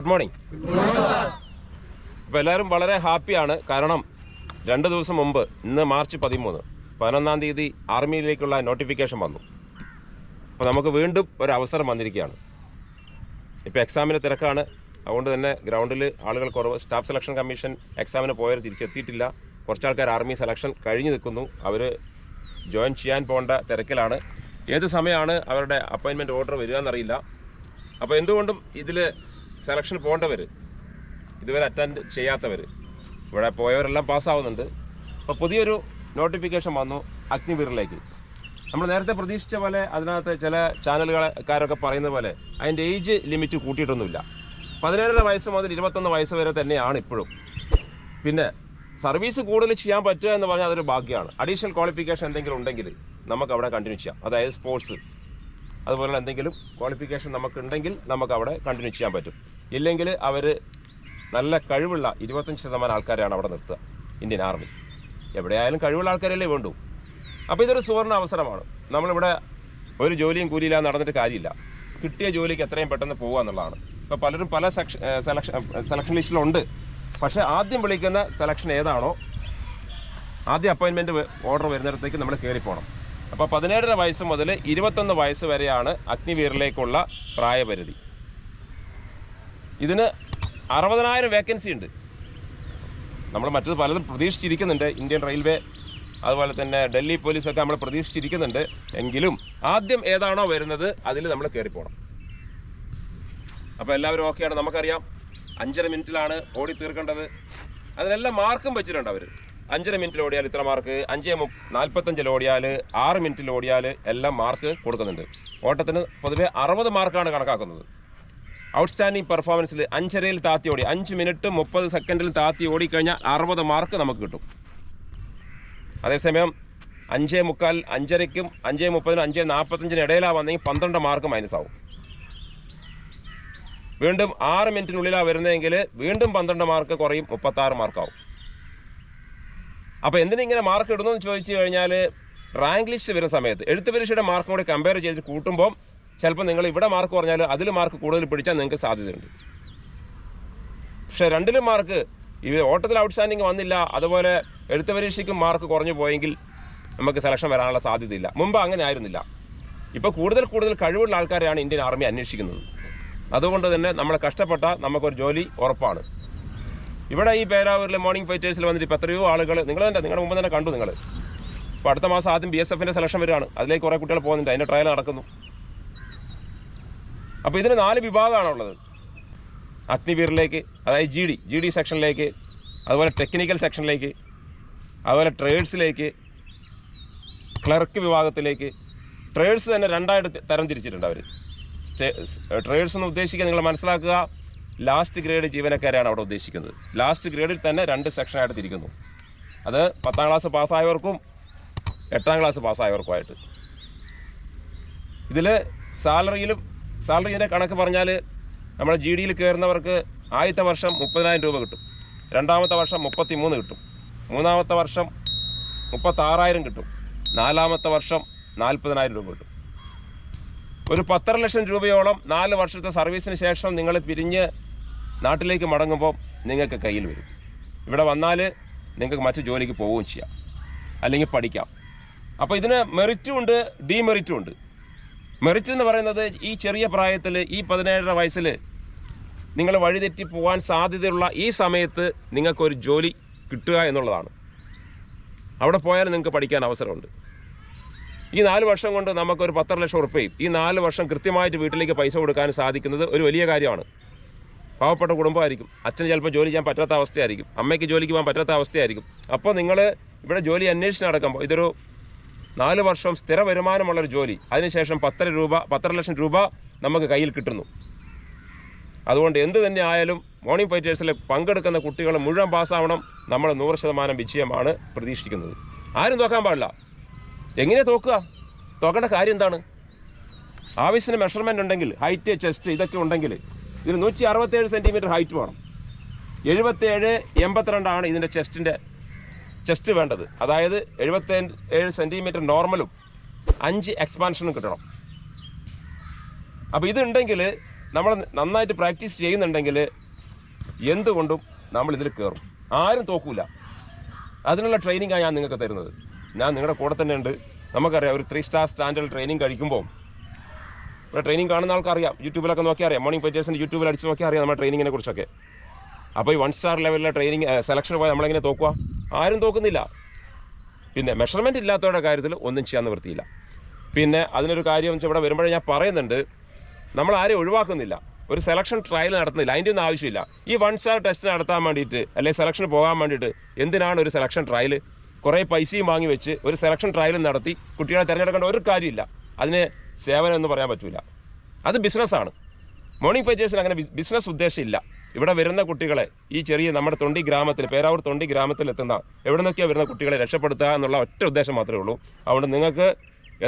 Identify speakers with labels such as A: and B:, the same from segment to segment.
A: Good morning അപ്പോൾ എല്ലാവരും വളരെ ഹാപ്പിയാണ് കാരണം രണ്ട് ദിവസം മുമ്പ് ഇന്ന് മാർച്ച് പതിമൂന്ന് പതിനൊന്നാം തീയതി ആർമിയിലേക്കുള്ള നോട്ടിഫിക്കേഷൻ വന്നു. അപ്പോൾ നമുക്ക് വീണ്ടും ഒരു അവസരം വന്നിരിക്കുകയാണ്. ഇപ്പോൾ എക്സാമിന് തിരക്കാണ്. അതുകൊണ്ട് തന്നെ ഗ്രൗണ്ടിൽ ആളുകൾ കുറവ്. സ്റ്റാഫ് സെലക്ഷൻ കമ്മീഷൻ എക്സാമിന് പോയവർ തിരിച്ചെത്തിയിട്ടില്ല. കുറച്ച് ആൾക്കാർ ആർമി സെലക്ഷൻ കഴിഞ്ഞു നിൽക്കുന്നു. അവർ ജോയിൻ ചെയ്യാൻ പോകേണ്ട തിരക്കിലാണ്. ഏത് സമയമാണ് അവരുടെ അപ്പോയിൻമെന്റ് ഓർഡർ വരിക എന്നറിയില്ല. അപ്പോൾ എന്തുകൊണ്ടും ഇതിൽ സെലക്ഷൻ പോകേണ്ടവർ ഇതുവരെ അറ്റൻഡ് ചെയ്യാത്തവർ ഇവിടെ പോയവരെല്ലാം പാസ്സാവുന്നുണ്ട് അപ്പോൾ പുതിയൊരു നോട്ടിഫിക്കേഷൻ വന്നു അഗ്നിവീറിലേക്ക് നമ്മൾ നേരത്തെ പ്രതീക്ഷിച്ച പോലെ അതിനകത്ത് ചില ചാനലുകാരൊക്കെ പറയുന്ന പോലെ അതിന്റെ ഏജ് ലിമിറ്റ് കൂട്ടിയിട്ടൊന്നുമില്ല. പതിനേഴര വയസ്സ് മുതൽ ഇരുപത്തൊന്ന് വയസ്സ് വരെ തന്നെയാണ് ഇപ്പോഴും. പിന്നെ സർവീസ് കൂടുതൽ ചെയ്യാൻ പറ്റുക എന്ന് പറഞ്ഞാൽ അതൊരു ഭാഗ്യമാണ്. അഡീഷണൽ ക്വാളിഫിക്കേഷൻ എന്തെങ്കിലും ഉണ്ടെങ്കിൽ നമുക്ക് അവിടെ കണ്ടിന്യൂ ചെയ്യാം. അതായത് സ്പോർട്സ് അതുപോലുള്ള എന്തെങ്കിലും ക്വാളിഫിക്കേഷൻ നമുക്കുണ്ടെങ്കിൽ നമുക്ക് അവിടെ കണ്ടിന്യൂ ചെയ്യാൻ പറ്റും. ഇല്ലെങ്കിൽ അവർ നല്ല കഴിവുള്ള ഇരുപത്തഞ്ച് ശതമാനം ആൾക്കാരെയാണ് അവിടെ നിർത്തുക ഇന്ത്യൻ ആർമി എവിടെയായാലും കഴിവുള്ള ആൾക്കാരല്ലേ വേണ്ടൂ. അപ്പോൾ ഇതൊരു സുവർണ അവസരമാണ്. നമ്മളിവിടെ ഒരു ജോലിയും കൂലിയില്ലാതെ നടന്നിട്ട് കാര്യമില്ല. കിട്ടിയ ജോലിക്ക് എത്രയും പെട്ടെന്ന് പോകുക എന്നുള്ളതാണ്. ഇപ്പോൾ പലരും പല സെക്ഷൻ സെലക്ഷൻ സെലക്ഷൻ ലിസ്റ്റിലുണ്ട് പക്ഷേ ആദ്യം വിളിക്കുന്ന സെലക്ഷൻ ഏതാണോ ആദ്യ അപ്പോയിൻമെന്റ് ഓർഡർ വരുന്നിടത്തേക്ക് നമ്മൾ കയറി അപ്പോൾ പതിനേഴര വയസ്സ് മുതൽ ഇരുപത്തൊന്ന് വയസ്സ് വരെയാണ് അഗ്നിവീറിലേക്കുള്ള പ്രായപരിധി. ഇതിന് അറുപതിനായിരം വേക്കൻസി ഉണ്ട്. നമ്മൾ മറ്റത് പലതും പ്രതീക്ഷിച്ചിരിക്കുന്നുണ്ട്. ഇന്ത്യൻ റെയിൽവേ അതുപോലെ തന്നെ ഡൽഹി പോലീസൊക്കെ നമ്മൾ പ്രതീക്ഷിച്ചിരിക്കുന്നുണ്ട്. എങ്കിലും ആദ്യം ഏതാണോ വരുന്നത് അതിൽ നമ്മൾ കയറിപ്പോണം അപ്പോൾ എല്ലാവരും ഓക്കെയാണ്? നമുക്കറിയാം. അഞ്ചര മിനിറ്റിലാണ് ഓടി തീർക്കേണ്ടത്. അതിനെല്ലാം മാർക്കും വെച്ചിട്ടുണ്ട് അവർ അഞ്ചര മിനിറ്റിൽ ഓടിയാൽ ഇത്ര മാർക്ക് അഞ്ച് നാൽപ്പത്തഞ്ചിൽ ഓടിയാൽ ആറ് മിനിറ്റിൽ ഓടിയാൽ എല്ലാം മാർക്ക് കൊടുക്കുന്നുണ്ട്. ഓട്ടത്തിന് പൊതുവെ അറുപത് മാർക്കാണ് കണക്കാക്കുന്നത്. ഔട്ട്സ്റ്റാൻഡിംഗ് പെർഫോമൻസിൽ അഞ്ചരയിൽ താത്തി ഓടി അഞ്ച് മിനിറ്റ് മുപ്പത് സെക്കൻഡിൽ താത്തി ഓടിക്കഴിഞ്ഞാൽ അറുപത് മാർക്ക് നമുക്ക് കിട്ടും. അതേസമയം അഞ്ചേ മുക്കാൽ അഞ്ചരയ്ക്കും അഞ്ചേ മുപ്പതിനും അഞ്ചേ നാൽപ്പത്തഞ്ചിന് ഇടയിലാണ് വന്നെങ്കിൽ പന്ത്രണ്ട് മാർക്ക് മൈനസ് ആവും. വീണ്ടും ആറ് മിനിറ്റിനുള്ളിലാണ് വരുന്നതെങ്കിൽ വീണ്ടും പന്ത്രണ്ട് മാർക്ക് കുറയും മുപ്പത്താറ് മാർക്കാവും അപ്പോൾ എന്തിനിങ്ങനെ മാർക്ക് ഇടുന്നു എന്ന് ചോദിച്ചു കഴിഞ്ഞാൽ റാങ്ക് ലിസ്റ്റ് വരുന്ന സമയത്ത് എഴുത്ത് പരീക്ഷയുടെ മാർക്കും കൂടി കമ്പയർ ചെയ്ത് കൂട്ടുമ്പോൾ ചിലപ്പോൾ നിങ്ങൾ ഇവിടെ മാർക്ക് പറഞ്ഞാൽ അതിൽ മാർക്ക് കൂടുതൽ പിടിച്ചാൽ നിങ്ങൾക്ക് സാധ്യതയുണ്ട്. പക്ഷേ രണ്ടിലും മാർക്ക് ഈ ഓട്ടത്തിൽ ഔട്ട്സ്റ്റാൻഡിങ് വന്നില്ല അതുപോലെ എഴുത്ത് പരീക്ഷയ്ക്കും മാർക്ക് കുറഞ്ഞു പോയെങ്കിൽ നമുക്ക് സെലക്ഷൻ വരാനുള്ള സാധ്യതയില്ല. മുമ്പ് അങ്ങനെ ആയിരുന്നില്ല. ഇപ്പോൾ കൂടുതൽ കൂടുതൽ കഴിവുള്ള ആൾക്കാരെയാണ് ഇന്ത്യൻ ആർമി അന്വേഷിക്കുന്നത്. അതുകൊണ്ട് തന്നെ നമ്മൾ കഷ്ടപ്പെട്ട നമുക്കൊരു ജോലി ഉറപ്പാണ്. ഇവിടെ ഈ പേരാവൂരിലെ മോർണിംഗ് ഫൈറ്റേഴ്സിൽ വന്നിട്ട് ഇപ്പോൾ എത്രയോ ആളുകൾ നിങ്ങൾ തന്നെ നിങ്ങളുടെ മുമ്പ് തന്നെ കണ്ടു നിങ്ങൾ ഇപ്പോൾ അടുത്ത മാസം ആദ്യം ബി എസ് എഫിന്റെ സെലക്ഷൻ വരികയാണ്. അതിലേക്ക് കുറേ കുട്ടികൾ പോകുന്നുണ്ട്. അതിന്റെ ട്രയൽ നടക്കുന്നു. അപ്പോൾ ഇതിന് നാല് വിഭാഗമാണുള്ളത് അഗ്നിവീറിലേക്ക് അതായത് ജി ഡി ജി ഡി സെക്ഷനിലേക്ക് അതുപോലെ ടെക്നിക്കൽ സെക്ഷനിലേക്ക് അതുപോലെ ട്രേഡ്സിലേക്ക് ക്ലർക്ക് വിഭാഗത്തിലേക്ക്. ട്രേഡ്സ് തന്നെ രണ്ടായിട്ട് തരം തിരിച്ചിട്ടുണ്ട് അവർ ട്രേഡ്സ് എന്ന് ഉദ്ദേശിക്കുക നിങ്ങൾ മനസ്സിലാക്കുക. ലാസ്റ്റ് ഗ്രേഡ് ജീവനക്കാരെയാണ് അവിടെ ഉദ്ദേശിക്കുന്നത്. ലാസ്റ്റ് ഗ്രേഡിൽ തന്നെ രണ്ട് സെക്ഷനായിട്ട് തിരിക്കുന്നു. അത് പത്താം ക്ലാസ് പാസ്സായവർക്കും എട്ടാം ക്ലാസ് പാസ്സായവർക്കുമായിട്ട്. ഇതിൽ സാലറിയിലും സാലറിയുടെ കണക്ക് പറഞ്ഞാൽ നമ്മൾ ജി ഡിയിൽ കയറുന്നവർക്ക് ആദ്യത്തെ വർഷം മുപ്പതിനായിരം രൂപ കിട്ടും. രണ്ടാമത്തെ വർഷം മുപ്പത്തി മൂന്ന് കിട്ടും. മൂന്നാമത്തെ വർഷം മുപ്പത്താറായിരം കിട്ടും. നാലാമത്തെ വർഷം നാൽപ്പതിനായിരം രൂപ കിട്ടും. ഒരു പത്തര ലക്ഷം രൂപയോളം നാല് വർഷത്തെ സർവീസിന് ശേഷം നിങ്ങൾ പിരിഞ്ഞ് നാട്ടിലേക്ക് മടങ്ങുമ്പോൾ നിങ്ങൾക്ക് കയ്യിൽ വരും. ഇവിടെ വന്നാൽ നിങ്ങൾക്ക് മറ്റു ജോലിക്ക് പോവുകയും ചെയ്യാം. അല്ലെങ്കിൽ പഠിക്കാം. അപ്പോൾ ഇതിന് മെറിറ്റും ഉണ്ട് ഡീമെറിറ്റും ഉണ്ട്. മെറിറ്റ് എന്ന് പറയുന്നത് ഈ ചെറിയ പ്രായത്തിൽ ഈ പതിനേഴര വയസ്സിൽ നിങ്ങൾ വഴിതെറ്റി പോകാൻ സാധ്യതയുള്ള ഈ സമയത്ത് നിങ്ങൾക്കൊരു ജോലി കിട്ടുക എന്നുള്ളതാണ്. അവിടെ പോയാൽ നിങ്ങൾക്ക് പഠിക്കാൻ അവസരമുണ്ട്. ഈ നാല് വർഷം കൊണ്ട് നമുക്കൊരു പത്തര ലക്ഷം ഉറുപ്പയും ഈ നാല് വർഷം കൃത്യമായിട്ട് വീട്ടിലേക്ക് പൈസ കൊടുക്കാൻ സാധിക്കുന്നത് ഒരു വലിയ കാര്യമാണ്. പാവപ്പെട്ട കുടുംബമായിരിക്കും. അച്ഛന് ചിലപ്പോൾ ജോലി ചെയ്യാൻ പറ്റാത്ത അവസ്ഥയായിരിക്കും. അമ്മയ്ക്ക് ജോലിക്ക് പോകാൻ പറ്റാത്ത അവസ്ഥയായിരിക്കും. അപ്പോൾ നിങ്ങൾ ഇവിടെ ജോലി അന്വേഷിച്ച് നടക്കുമ്പോൾ ഇതൊരു നാല് വർഷം സ്ഥിര വരുമാനമുള്ളൊരു ജോലി. അതിനുശേഷം പത്തര രൂപ പത്തര ലക്ഷം രൂപ നമുക്ക് കയ്യിൽ കിട്ടുന്നു. അതുകൊണ്ട് എന്ത് തന്നെ ആയാലും മോർണിംഗ് ഫൈറ്റേഴ്സിൽ പങ്കെടുക്കുന്ന കുട്ടികൾ മുഴുവൻ പാസ്സാവണം. നമ്മൾ നൂറ് ശതമാനം വിജയമാണ് പ്രതീക്ഷിക്കുന്നത്. ആരും തോക്കാൻ പാടില്ല. എങ്ങനെ തോക്കുക? തോക്കേണ്ട കാര്യം എന്താണ്? ആവശ്യത്തിന് മെഷർമെന്റ് ഉണ്ടെങ്കിൽ ഹൈറ്റ് ചെസ്റ്റ് ഇതൊക്കെ ഉണ്ടെങ്കിൽ ഇതിന് നൂറ്റി അറുപത്തേഴ് സെന്റിമീറ്റർ ഹൈറ്റ് വേണം. എഴുപത്തേഴ് എൺപത്തിരണ്ടാണ് ഇതിന്റെ ചെസ്റ്റിന്റെ ചെസ്റ്റ് വേണ്ടത്. അതായത് എഴുപത്തി ഏഴ് സെന്റിമീറ്റർ നോർമലും അഞ്ച് എക്സ്പാൻഷനും കിട്ടണം. അപ്പോൾ ഇതുണ്ടെങ്കിൽ നമ്മൾ നന്നായിട്ട് പ്രാക്ടീസ് ചെയ്യുന്നുണ്ടെങ്കിൽ എന്തുകൊണ്ടും നമ്മൾ ഇതിൽ കയറും ആരും തോക്കൂല. അതിനുള്ള ട്രെയിനിങ്ങാണ് ഞാൻ നിങ്ങൾക്ക് തരുന്നത്. ഞാൻ നിങ്ങളുടെ കൂടെ തന്നെ ഉണ്ട്. നമുക്കറിയാം ഒരു ത്രീ സ്റ്റാർ സ്റ്റാൻഡേർഡ് ട്രെയിനിങ് കഴിക്കുമ്പോൾ ഇവിടെ ട്രെയിനിങ് കാണുന്ന ആൾക്കറിയാം. യൂട്യൂബിലൊക്കെ നോക്കി അറിയാം മോർണിംഗ് ഫൈറ്റേഴ്സിന്റെ യൂട്യൂബിൽ അടിച്ച് നോക്കി അറിയാം നമ്മുടെ ട്രെയിനിങ്ങിനെ കുറിച്ചൊക്കെ. അപ്പോൾ ഈ വൺ സ്റ്റാർ ലെവലിലെ ട്രെയിനിങ് സെലക്ഷൻ പോയി നമ്മളെങ്ങനെ തോക്കുക ആരും തോക്കുന്നില്ല. പിന്നെ മെഷർമെന്റ് ഇല്ലാത്തവരുടെ കാര്യത്തിൽ ഒന്നും ചെയ്യാൻ നിവൃത്തിയില്ല. പിന്നെ അതിനൊരു കാര്യം വെച്ചാൽ ഇവിടെ വരുമ്പോഴേ ഞാൻ പറയുന്നുണ്ട് നമ്മൾ ആരെയും ഒഴിവാക്കുന്നില്ല. ഒരു സെലക്ഷൻ ട്രയൽ നടത്തുന്നില്ല. അതിന്റെ ഒന്നും ആവശ്യമില്ല. ഈ വൺ സ്റ്റാർ ടെസ്റ്റ് നടത്താൻ വേണ്ടിയിട്ട് അല്ലെങ്കിൽ സെലക്ഷൻ പോകാൻ വേണ്ടിയിട്ട് എന്തിനാണ് ഒരു സെലക്ഷൻ ട്രയൽ കുറേ പൈസയും വാങ്ങി വെച്ച് ഒരു സെലക്ഷൻ ട്രയൽ നടത്തി കുട്ടികളെ തിരഞ്ഞെടുക്കേണ്ട ഒരു കാര്യമില്ല. അതിന് സേവനം എന്ന് പറയാൻ പറ്റില്ല അത് ബിസിനസ്സാണ് മോർണിംഗ് ഫൈറ്റേഴ്സിന് അങ്ങനെ ബിസിനസ് ഉദ്ദേശമില്ല ഇവിടെ വരുന്ന കുട്ടികളെ ഈ ചെറിയ നമ്മുടെ തൊണ്ടി ഗ്രാമത്തിൽ പേരാവൂർ തൊണ്ടി ഗ്രാമത്തിൽ എത്തുന്ന എവിടെ നിന്നൊക്കെയാണ് വരുന്ന കുട്ടികളെ രക്ഷപ്പെടുത്തുക എന്നുള്ള ഒറ്റ ഉദ്ദേശം മാത്രമേ ഉള്ളൂ. അതുകൊണ്ട് നിങ്ങൾക്ക്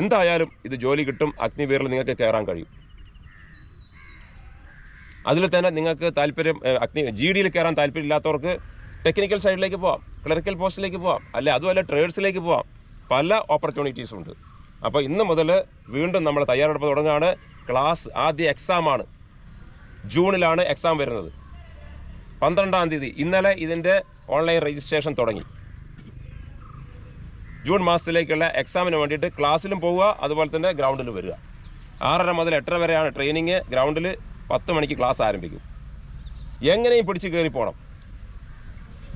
A: എന്തായാലും ഇത് ജോലി കിട്ടും അഗ്നിവീറിൽ നിങ്ങൾക്ക് കയറാൻ കഴിയും. അതിൽ തന്നെ നിങ്ങൾക്ക് താല്പര്യം അഗ്നി ജി ഡിയിൽ കയറാൻ താല്പര്യമില്ലാത്തവർക്ക് ടെക്നിക്കൽ സൈഡിലേക്ക് പോവാം ക്ലറിക്കൽ പോസ്റ്റിലേക്ക് പോവാം അല്ലെ അതുമല്ല ട്രേഡ്സിലേക്ക് പോവാം. പല ഓപ്പർച്യൂണിറ്റീസും ഉണ്ട്. അപ്പോൾ ഇന്ന് മുതൽ വീണ്ടും നമ്മൾ തയ്യാറെടുപ്പ് തുടങ്ങുകയാണ് ക്ലാസ് ആദ്യ എക്സാമാണ് ജൂണിലാണ് എക്സാം വരുന്നത്. പന്ത്രണ്ടാം തീയതി. ഇന്നലെ ഇതിന്റെ ഓൺലൈൻ രജിസ്ട്രേഷൻ തുടങ്ങി. ജൂൺ മാസത്തിലേക്കുള്ള എക്സാമിന് വേണ്ടിയിട്ട് ക്ലാസ്സിലും പോവുക അതുപോലെ തന്നെ ഗ്രൗണ്ടിൽ വരിക. ആറര മുതൽ എട്ടര വരെയാണ് ട്രെയിനിങ് ഗ്രൗണ്ടിൽ പത്ത് മണിക്ക് ക്ലാസ് ആരംഭിക്കും. എങ്ങനെയും പിടിച്ച് കയറി പോകണം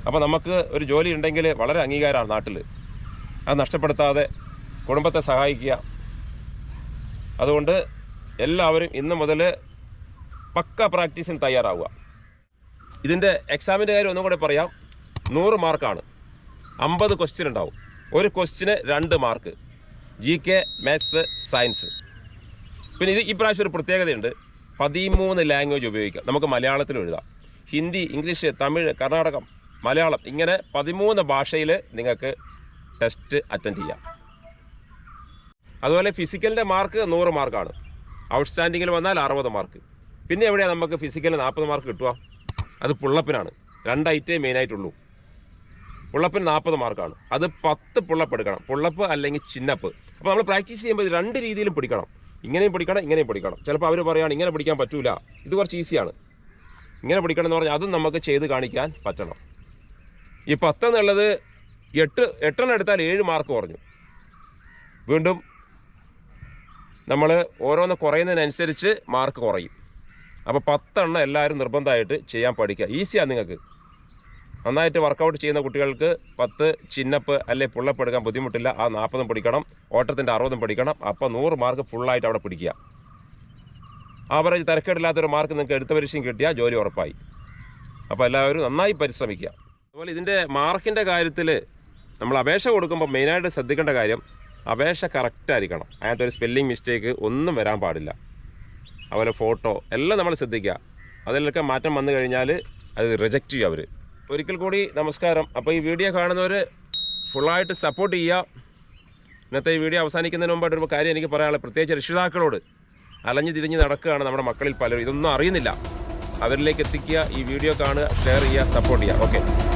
A: അപ്പോൾ നമുക്ക് ഒരു ജോലി ഉണ്ടെങ്കിൽ വളരെ അംഗീകാരമാണ് നാട്ടിൽ അത് നഷ്ടപ്പെടുത്താതെ കുടുംബത്തെ സഹായിക്കുക. അതുകൊണ്ട് എല്ലാവരും ഇന്ന് മുതൽ പക്ക പ്രാക്ടീസിന് തയ്യാറാവുക. ഇതിന്റെ എക്സാമിന്റെ കാര്യം ഒന്നും കൂടെ പറയാം. നൂറ് മാർക്കാണ്. അമ്പത് ക്വസ്റ്റ്യൻ ഉണ്ടാവും. ഒരു ക്വസ്റ്റിന് രണ്ട് mark G K maths science പിന്നെ ഇത് ഇപ്രാവശ്യം ഒരു പ്രത്യേകതയുണ്ട്. പതിമൂന്ന് ലാംഗ്വേജ് ഉപയോഗിക്കാം നമുക്ക് മലയാളത്തിൽ എഴുതാം. ഹിന്ദി ഇംഗ്ലീഷ് തമിഴ് കർണാടകം മലയാളം ഇങ്ങനെ പതിമൂന്ന് ഭാഷയിൽ നിങ്ങൾക്ക് ടെസ്റ്റ് അറ്റൻഡ് ചെയ്യാം. അതുപോലെ ഫിസിക്കലിന്റെ മാർക്ക് നൂറ് മാർക്കാണ് ഔട്ട്സ്റ്റാൻഡിങ്ങിൽ വന്നാൽ അറുപത് മാർക്ക് പിന്നെ എവിടെയാണ് നമുക്ക് ഫിസിക്കലിൽ നാൽപ്പത് മാർക്ക് കിട്ടുക? അത് പുള്ളപ്പിനാണ്. രണ്ട് ഐറ്റേ മെയിനായിട്ടുള്ളൂ പുള്ളപ്പിന് നാൽപ്പത് മാർക്കാണ് അത് പത്ത് പുള്ളപ്പ് എടുക്കണം. പുള്ളപ്പ് അല്ലെങ്കിൽ ചിന്നപ്പ് അപ്പോൾ നമ്മൾ പ്രാക്ടീസ് ചെയ്യുമ്പോൾ രണ്ട് രീതിയിലും പിടിക്കണം. ഇങ്ങനെയും പിടിക്കണം ഇങ്ങനെയും പിടിക്കണം. ചിലപ്പോൾ അവർ പറയുകയാണ് ഇങ്ങനെ പിടിക്കാൻ പറ്റൂല. ഇത് കുറച്ച് ഈസിയാണ് ഇങ്ങനെ പിടിക്കണം എന്ന് പറഞ്ഞാൽ അതും നമുക്ക് ചെയ്ത് കാണിക്കാൻ പറ്റണം. ഈ പത്ത് എന്നുള്ളത് എട്ട് എട്ടെണ്ണം എടുത്താൽ ഏഴ് മാർക്ക് കുറഞ്ഞു. വീണ്ടും നമ്മൾ ഓരോന്ന് കുറയുന്നതിനനുസരിച്ച് മാർക്ക് കുറയും. അപ്പോൾ പത്തെണ്ണം എല്ലാവരും നിർബന്ധമായിട്ട് ചെയ്യാൻ പഠിക്കുക. ഈസിയാണ് നിങ്ങൾക്ക്. നന്നായിട്ട് വർക്കൗട്ട് ചെയ്യുന്ന കുട്ടികൾക്ക് പത്ത് ചിന്നപ്പ് അല്ലെ പുള്ളപ്പ് എടുക്കാൻ ബുദ്ധിമുട്ടില്ല. ആ നാൽപ്പതും പഠിക്കണം ഓട്ടത്തിന്റെ അറുപതും പഠിക്കണം അപ്പോൾ നൂറ് മാർക്ക് ഫുള്ളായിട്ട് അവിടെ പിടിക്കുക. ആവറേജ് തിരക്കേടില്ലാത്തൊരു മാർക്ക് നിങ്ങൾക്ക് എടുത്ത പരീക്ഷയും കിട്ടിയാൽ ജോലി ഉറപ്പായി. അപ്പോൾ എല്ലാവരും നന്നായി പരിശ്രമിക്കുക. അതുപോലെ ഇതിന്റെ മാർക്കിന്റെ കാര്യത്തിൽ നമ്മൾ അപേക്ഷ കൊടുക്കുമ്പോൾ മെയിനായിട്ട് ശ്രദ്ധിക്കേണ്ട കാര്യം അപേക്ഷ കറക്റ്റ് ആയിരിക്കണം. അതിനകത്ത് ഒരു സ്പെല്ലിംഗ് മിസ്റ്റേക്ക് ഒന്നും വരാൻ പാടില്ല. അതുപോലെ ഫോട്ടോ എല്ലാം നമ്മൾ ശ്രദ്ധിക്കുക. അതിലൊക്കെ മാറ്റം വന്നു കഴിഞ്ഞാൽ അത് റിജക്റ്റ് ചെയ്യും അവർ ഒരിക്കൽ കൂടി നമസ്കാരം. അപ്പോൾ ഈ വീഡിയോ കാണുന്നവർ ഫുള്ളായിട്ട് സപ്പോർട്ട് ചെയ്യുക. ഇന്നത്തെ ഈ വീഡിയോ അവസാനിക്കുന്നതിന് മുമ്പായിട്ട് ഒരു കാര്യം എനിക്ക് പറയാനുള്ളത്. പ്രത്യേകിച്ച് രക്ഷിതാക്കളോട് അലഞ്ഞു തിരിഞ്ഞ് നടക്കുകയാണ് നമ്മുടെ മക്കളിൽ പലരും. ഇതൊന്നും അറിയുന്നില്ല. അവരിലേക്ക് എത്തിക്കുക ഈ വീഡിയോ കാണുക ഷെയർ ചെയ്യുക സപ്പോർട്ട് ചെയ്യുക. ഓക്കെ